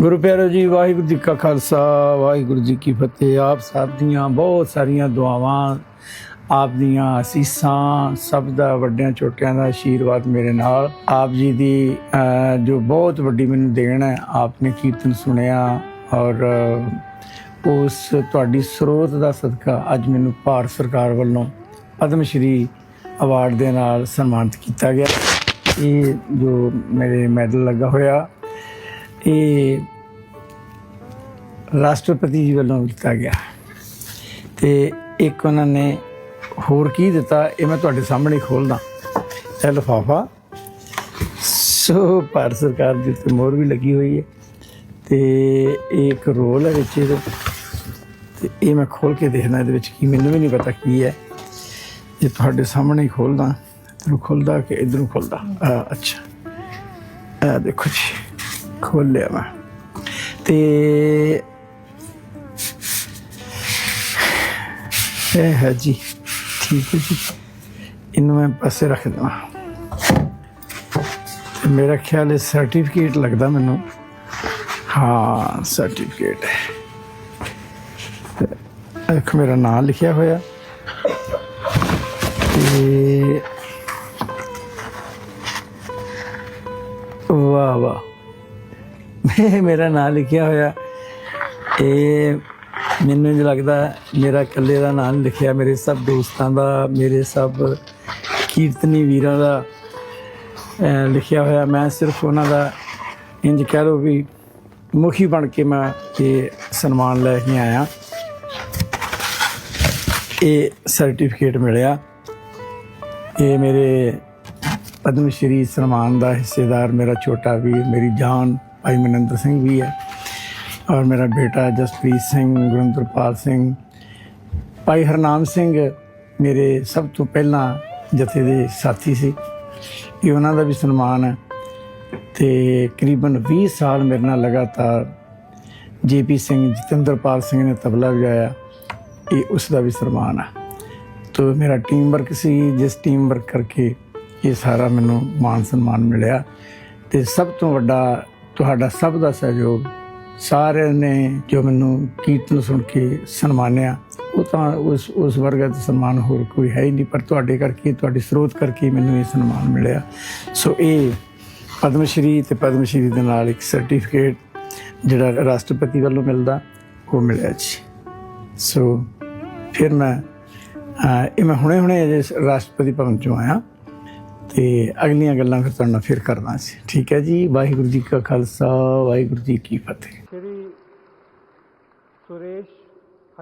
ਗੁਰੂ ਪਿਆਰੋ ਜੀ, ਵਾਹਿਗੁਰੂ ਜੀ ਕਾ ਖਾਲਸਾ, ਵਾਹਿਗੁਰੂ ਜੀ ਕੀ ਫਤਿਹ। ਆਪ ਸਭ ਦੀਆਂ ਬਹੁਤ ਸਾਰੀਆਂ ਦੁਆਵਾਂ, ਆਪ ਦੀਆਂ ਅਸੀਸਾਂ, ਸਭ ਦਾ ਵੱਡਿਆਂ ਛੋਟਿਆਂ ਦਾ ਆਸ਼ੀਰਵਾਦ ਮੇਰੇ ਨਾਲ। ਆਪ ਜੀ ਦੀ ਜੋ ਬਹੁਤ ਵੱਡੀ ਮੈਨੂੰ ਦੇਣ ਹੈ, ਆਪ ਨੇ ਕੀਰਤਨ ਸੁਣਿਆ ਔਰ ਉਸ ਤੁਹਾਡੀ ਸਰੋਤ ਦਾ ਸਦਕਾ ਅੱਜ ਮੈਨੂੰ ਭਾਰਤ ਸਰਕਾਰ ਵੱਲੋਂ ਪਦਮ ਸ਼੍ਰੀ ਅਵਾਰਡ ਦੇ ਨਾਲ ਸਨਮਾਨਿਤ ਕੀਤਾ ਗਿਆ। ਇਹ ਜੋ ਮੇਰੇ ਮੈਡਲ ਲੱਗਾ ਹੋਇਆ ਇਹ ਰਾਸ਼ਟਰਪਤੀ ਜੀ ਵੱਲੋਂ ਦਿੱਤਾ ਗਿਆ। ਤੇ ਇੱਕ ਉਹਨਾਂ ਨੇ ਹੋਰ ਕੀ ਦਿੱਤਾ, ਇਹ ਮੈਂ ਤੁਹਾਡੇ ਸਾਹਮਣੇ ਖੋਲਦਾ। ਇਹ ਲਿਫਾਫਾ। ਸੋ ਭਾਰਤ ਸਰਕਾਰ ਦੀ ਤੇ ਮੋਹਰ ਵੀ ਲੱਗੀ ਹੋਈ ਹੈ। ਤੇ ਇਹ ਇੱਕ ਰੋਲ ਹੈ ਵਿੱਚ ਇਹਦੇ ਤੇ ਇਹ ਮੈਂ ਖੋਲ ਕੇ ਦੇਖਣਾ ਇਹਦੇ ਵਿੱਚ ਕੀ, ਮੈਨੂੰ ਵੀ ਨਹੀਂ ਪਤਾ ਕੀ ਹੈ। ਇਹ ਤੁਹਾਡੇ ਸਾਹਮਣੇ ਹੀ ਖੋਲਦਾ, ਇਧਰੋਂ ਖੁੱਲਦਾ ਕਿ ਇਧਰੋਂ ਖੁੱਲਦਾ? ਅੱਛਾ। ਆ ਦੇਖੋ ਜੀ। ਖੋਲ ਲਿਆ ਮੈਂ ਤੇ ਇਹ ਹੈ ਜੀ, ਠੀਕ ਹੈ ਜੀ। ਇਹਨੂੰ ਮੈਂ ਪਾਸੇ ਰੱਖ ਦਵਾਂ। ਤੇ ਮੇਰਾ ਖਿਆਲ ਹੈ ਸਰਟੀਫਿਕੇਟ ਲੱਗਦਾ ਮੈਨੂੰ। ਹਾਂ ਸਰਟੀਫਿਕੇਟ ਹੈ ਇੱਕ ਮੇਰਾ ਨਾਮ ਲਿਖਿਆ ਹੋਇਆ। ਤੇ ਵਾਹ ਵਾਹ। ਇਹ ਮੇਰਾ ਨਾਮ ਲਿਖਿਆ ਹੋਇਆ। ਇਹ ਮੈਨੂੰ ਇੰਝ ਲੱਗਦਾ ਮੇਰਾ ਇਕੱਲੇ ਦਾ ਨਾਮ ਲਿਖਿਆ, ਮੇਰੇ ਸਭ ਦੋਸਤਾਂ ਦਾ, ਮੇਰੇ ਸਭ ਕੀਰਤਨੀ ਵੀਰਾਂ ਦਾ ਲਿਖਿਆ ਹੋਇਆ। ਮੈਂ ਸਿਰਫ ਉਹਨਾਂ ਦਾ ਇੰਜ ਕਹਿ ਲਓ ਵੀ ਮੁਖੀ ਬਣ ਕੇ ਮੈਂ ਇਹ ਸਨਮਾਨ ਲੈ ਕੇ ਆਇਆ। ਇਹ ਸਰਟੀਫਿਕੇਟ ਮਿਲਿਆ। ਇਹ ਮੇਰੇ ਪਦਮ ਸ਼੍ਰੀ ਸਨਮਾਨ ਦਾ ਹਿੱਸੇਦਾਰ, ਮੇਰਾ ਛੋਟਾ ਵੀਰ, ਮੇਰੀ ਜਾਨ ਭਾਈ ਮਨਿੰਦਰ ਸਿੰਘ ਵੀ ਹੈ ਔਰ ਮੇਰਾ ਬੇਟਾ ਜਸਪ੍ਰੀਤ ਸਿੰਘ, ਗੁਰਿੰਦਰਪਾਲ ਸਿੰਘ, ਭਾਈ ਹਰਨਾਮ ਸਿੰਘ ਮੇਰੇ ਸਭ ਤੋਂ ਪਹਿਲਾਂ ਜਥੇ ਦੇ ਸਾਥੀ ਸੀ। ਇਹ ਉਹਨਾਂ ਦਾ ਵੀ ਸਨਮਾਨ ਹੈ ਤੇ ਕਰੀਬਨ 20 ਸਾਲ ਮੇਰੇ ਨਾਲ ਲਗਾਤਾਰ ਜੇਪੀ ਸਿੰਘ, ਜਤਿੰਦਰਪਾਲ ਸਿੰਘ ਨੇ ਤਬਲਾ ਵਜਾਇਆ। ਇਹ ਉਸ ਦਾ ਵੀ ਸਨਮਾਨ ਹੈ। ਤੋ ਮੇਰਾ ਟੀਮ ਵਰਕ ਸੀ, ਜਿਸ ਟੀਮ ਵਰਕ ਕਰਕੇ ਇਹ ਸਾਰਾ ਮੈਨੂੰ ਮਾਨ ਸਨਮਾਨ ਮਿਲਿਆ ਤੇ ਸਭ ਤੋਂ ਵੱਡਾ ਤੁਹਾਡਾ ਸਭ ਦਾ ਸਹਿਯੋਗ ਸਾਰਿਆਂ ਨੇ ਜੋ ਮੈਨੂੰ ਕੀਰਤਨ ਸੁਣ ਕੇ ਸਨਮਾਨਿਆ, ਉਹ ਤਾਂ ਉਸ ਉਸ ਵਰਗਾ ਦਾ ਸਨਮਾਨ ਹੋਰ ਕੋਈ ਹੈ ਹੀ ਨਹੀਂ, ਪਰ ਤੁਹਾਡੇ ਕਰਕੇ, ਤੁਹਾਡੇ ਸਰੋਤ ਕਰਕੇ ਮੈਨੂੰ ਇਹ ਸਨਮਾਨ ਮਿਲਿਆ। ਸੋ ਇਹ ਪਦਮ ਸ਼੍ਰੀ ਤੇ ਪਦਮ ਸ਼੍ਰੀ ਦੇ ਨਾਲ ਇੱਕ ਸਰਟੀਫਿਕੇਟ ਜਿਹੜਾ ਰਾਸ਼ਟਰਪਤੀ ਵੱਲੋਂ ਮਿਲਦਾ, ਉਹ ਮਿਲਿਆ ਜੀ। ਸੋ ਫਿਰ ਮੈਂ ਇਹ ਮੈਂ ਹੁਣੇ ਹੁਣੇ ਅਜੇ ਰਾਸ਼ਟਰਪਤੀ ਭਵਨ ਚੋਂ ਆਇਆ। ਤੇ ਅਗਲੀਆਂ ਗੱਲਾਂ ਫਿਰ ਤੁਹਾਡੇ ਨਾਲ ਫਿਰ ਕਰਨਾ ਸੀ। ਠੀਕ ਹੈ ਜੀ? ਵਾਹਿਗੁਰੂ ਜੀ ਕਾ ਖਾਲਸਾ ਵਾਹਿਗੁਰੂ ਜੀ ਕੀ ਫਤਿਹ। ਸ਼੍ਰੀ ਸੁਰੇਸ਼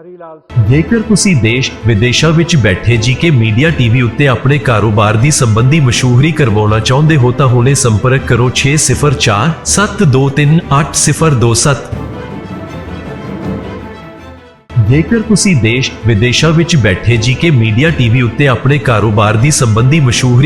ਹਰੀਲਾਲ ਜੇਕਰ ਤੁਸੀਂ ਦੇਸ਼ ਵਿਦੇਸ਼ਾਂ ਵਿੱਚ ਬੈਠੇ ਜੀਕੇ ਮੀਡੀਆ ਟੀਵੀ ਉੱਤੇ ਆਪਣੇ ਕਾਰੋਬਾਰ ਦੀ ਸੰਬੰਧੀ ਮਸ਼ਹੂਰੀ ਕਰਵਾਉਣਾ ਚਾਹੁੰਦੇ ਹੋ ਤਾਂ ਹੁਣੇ ਸੰਪਰਕ ਕਰੋ 604 723 8027 ਜੇਕਰ ਤੁਸੀਂ ਦੇਸ਼ ਵਿਦੇਸ਼ਾਂ ਵਿੱਚ ਬੈਠੇ ਜੀਕੇ ਮੀਡੀਆ ਟੀਵੀ ਉੱਤੇ ਆਪਣੇ ਕਾਰੋਬਾਰ ਦੀ ਸੰਬੰਧੀ ਮਸ਼ਹੂਰੀ